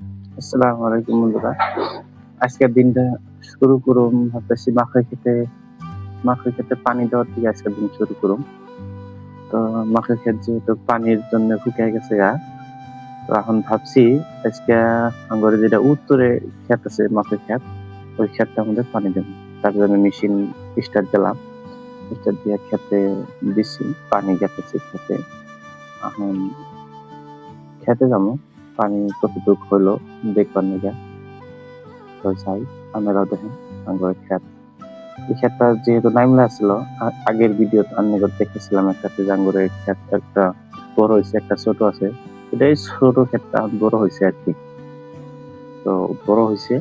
আসসালামু আলাইকুম বন্ধুরা। আজকের দিনটা শুরু ভাবতেছি মাখাই খেতে মাখাই খেতে পানি দেওয়ার আজকের দিন শুরু তো মাখাই খেত যেহেতু পানির জন্য গেছে গা, তো এখন ভাবছি আজকে যেটা উত্তরে ক্ষেত আছে, মাখাই ক্ষেত ওই ক্ষেতটা আমাদের পানি দেবো। তার জন্য মেশিন স্টার্ট দিলাম। স্টার্ট দিয়ে খেতে দিচ্ছি পানি গেতেছি খেতে। এখন খেতে যাব। পানি কতটুক হলো দেখবার নিগে। তো যাই আপনারাও দেখেন আঙ্গুর ক্ষেত এই ক্ষেতটা যেহেতু নাইমলা ছিল আগের ভিডিও আমি দেখেছিলাম একটা যে আঙ্গুরের ক্ষেত একটা বড় হয়েছে একটা ছোট আছে। এটাই ছোট ক্ষেতটা বড় হয়েছে আর কি। তো বড় হয়েছে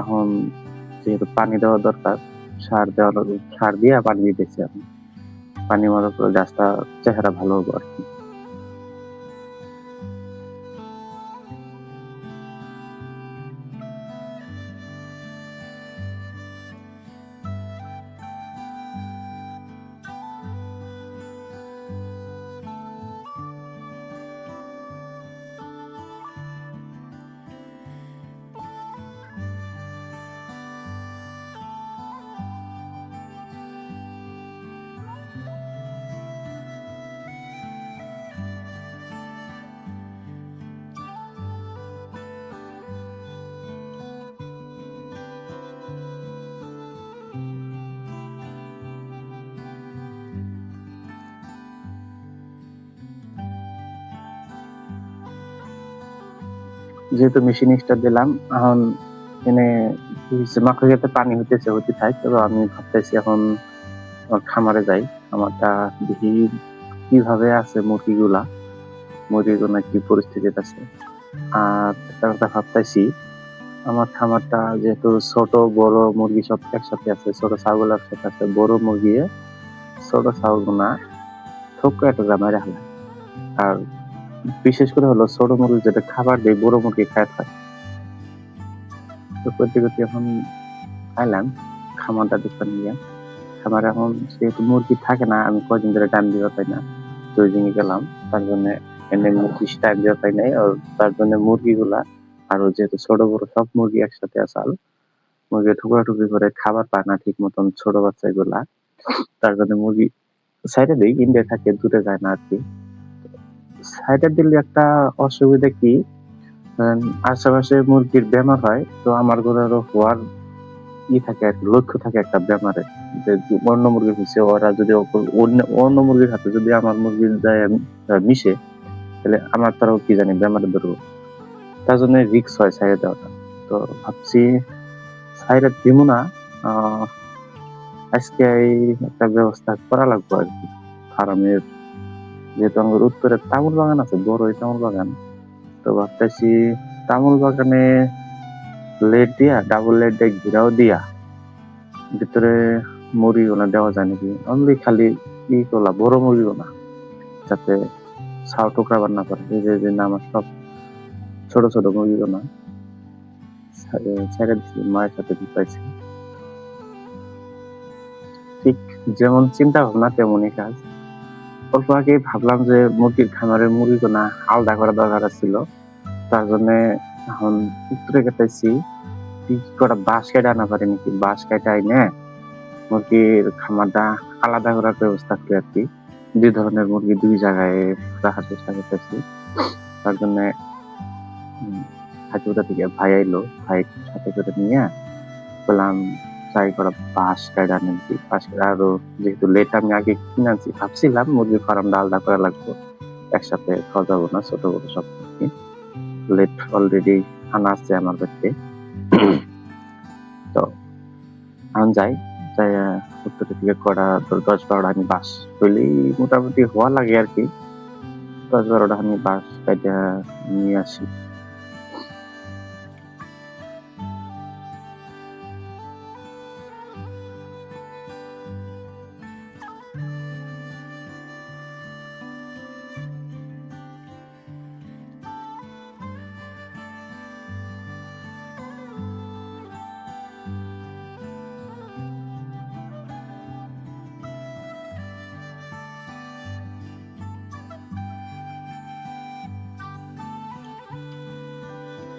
এখন যেহেতু পানি দেওয়া দরকার সার দেওয়া দরকার, সার দিয়ে পানি দিতেছি এখন পানি মারার পরে গাছটা চেহারা ভালো হবে আর কি। যেহেতু মেশিন দিলাম, এখন এনে মাখা যাতে পানি হইতেছে হতে থাক, তবে আমি ভাবতেছি এখন খামারে যাই। আমারটা দেখি কীভাবে আছে মুরগিগুলা। মুরগিগুলা কি পরিস্থিতিতে আছে। আর কথা ভাবতেছি, আমার খামারটা যেহেতু ছোট, বড় মুরগি সব একসাথে আছে, ছোট ছাগল একসাথে আছে, বড় মুরগি, ছোট ছাগলগুলা ঠোক্ক একটা জামাই রাখলাম। আর বিশেষ করে হলো ছোট মুরগি যেটা খাবার দেয়, বড় মুরগি খায় থাকে তো করতে করতে এখন খাইলাম, খামারটা দেখতে নিয়ে। খামার এখন যেহেতু মুরগি থাকে না, আমি কদিন ধরে টাইম দিতে পাই না, তো ওই দিনই গেলাম। তার জন্য এনে মুরগি টাইম দিতে পাই নাই, আর তার জন্য মুরগিগুলা, আর যেহেতু ছোট বড় সব মুরগি একসাথে আসাল, মুরগি ঠুকরা টুকরি করে খাবার পায় না ঠিক মতন ছোট বাচ্চাগুলা। তার জন্য মুরগি সাইডে দিই ইন্ডিয়া থাকে দূরে যায় না আর কি। সাইডে দিলে একটা অসুবিধা কি? আশেপাশে মুরগির বেমার হয়, তো আমার ঘরেরও হওয়ার ই থাকে লক্ষ্য থাকে একটা বেমারের যে অন্য মুরগি হচ্ছে ওরা যদি অন্য অন্য মুরগির হাতে যদি আমার মুরগির যায় মিশে, তাহলে আমার তারাও কি জানি বেমারে ধরবো। তার জন্য রিক্স হয় সাইডে দেওয়াটা। তো ভাবছি সাইডে দিব না আজকে একটা ব্যবস্থা করা লাগবে আর কি, ফার্মের যেহেতু আমার উত্তরে তামুল বাগান আছে বড় তামুল বাগান, তো ভাবতেছি তামুল বাগানে লেট দিয়া ডাবল লেট দিয়ে ঘিরাও দিয়া, ভিতরে মুরগিগুলা দেওয়া যায় নাকি? অনলি খালি ই করলা বড় মুরগিগুলা যাতে ছাও টুকরা বান্না করে, এই যে যে আমার সব ছোট ছোট মুরগিগুলা ছা- ছেড়ে দিচ্ছি মায়ের সাথে ঢুকাইছি ঠিক যেমন চিন্তা ভাবনা তেমনই কাজ। অল্প আগে ভাবলাম যে মুরগির খামারের মুরগিগুলা আলাদা করা দরকার ছিল তার জন্য এখন উত্তরে কেটেছি কি করা বাঁশ কেটে আনা পারি নাকি? বাঁশ কেটে আইনে মুরগির খামারটা আলাদা করার ব্যবস্থা করি আর কি। দুই ধরনের মুরগি দুই জায়গায় রাখার চেষ্টা করতেছি। তার জন্য হাজিপুরা থেকে ভাই আইলো ভাই সাথে করে নিয়ে বললাম ট্রাই করা বাঁশ কেটে আনেছি বাঁশ কেটে আরও যেহেতু লেট আমি আগে কিনে আনছি ভাবছিলাম মুরগির ফার্মটা আলাদা করা লাগবে। একসাথে খাওয়া না ছোট বড় সব লেট অলরেডি আনা আছে আমার বাড়িতে তো আমি যাই যাই আহ, উত্তরের দিকে করা দশ বারোটা আমি বাস হইলেই মোটামুটি হওয়া লাগে আর কি। দশ বারোটা আমি বাস কাইটা নিয়ে আসি।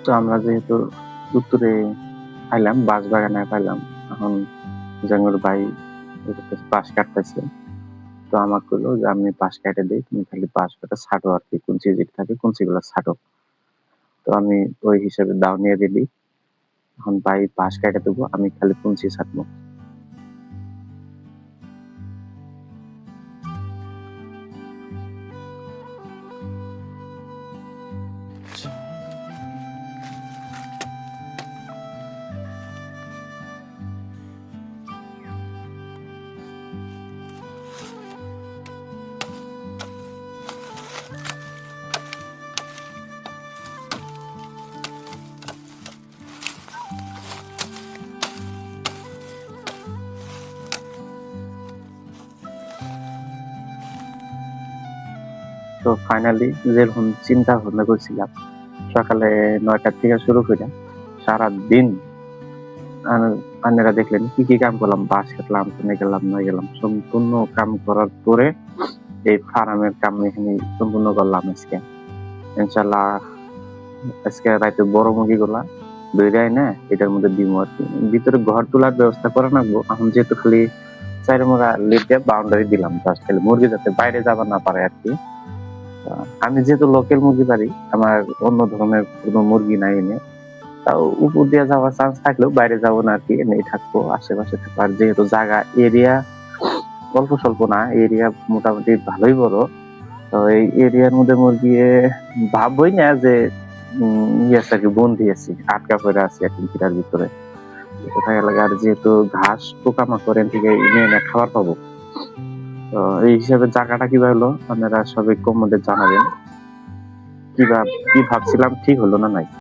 তো আমরা যেহেতু উত্তরে পাইলাম বাঁশ বাগানে পাইলাম এখন জঙ্গল ভাই পাশ কাটতেছে। তো আমার কইলো যে, আমি পাশ কাটে দিই, তুমি খালি পাশ কাটা ছাটো আর কি কুঞ্চি যেটা থাকে কুঞ্চিগুলো ছাটো তো আমি ওই হিসাবে দাও নিয়ে দিলি। এখন ভাই পাশ কাটে দেবো, আমি খালি কুঞ্চি ছাটবো তো ফাইনালি যেরকম চিন্তা ভাবনা করছিলাম। সকালে নয়টার থেকে শুরু করে সারা দিন দেখলেন, কি কি কাম করলাম? বাস কাটলাম, কোনে গেলাম না গেলাম। সম্পূর্ণ কাম করার পরে এই ফার্মের কাম এখানে সম্পূর্ণ করলাম আজকে। ইনশাল্লাহ আজকে রাতে বড় মুরগি গুলা দইরাই না, এটার মধ্যে দিব আর কি। ভিতরে ঘর তোলার ব্যবস্থা করে রাখব এখন যেহেতু খালি চাইরে মোড়া লেটে বাউন্ডারি দিলাম জাস্ট খালি মুরগি যাতে বাইরে যাবার না পারে আর কি। আমি যেহেতু লোকাল মুরগি পারি আমার অন্য ধরনের কোনো মুরগি নাই এনে, তাও উপর দিয়ে যাওয়ার চান্স থাকলেও বাইরে যাব না আর কি এনেই থাকব, আশেপাশে থাকব। আর যেহেতু জায়গা এরিয়া অল্প স্বল্প না এরিয়া মোটামুটি ভালোই বড়, তো এই এরিয়ার মধ্যে মুরগি ভাববই না যে ইয়ে আছে আর কি, বন্দি আছি, আটকা পড়ে আছি আর কি ভিটার ভিতরে। কোথায় আর যেহেতু ঘাস পোকামাকড় এর থেকে এনে খাবার পাবো। তো এই হিসাবে জায়গাটা কীভাবে হলো? আপনারা সবাই কমেন্টে জানাবেন। কি কি ভাবছিলাম, ঠিক হলো না নাই?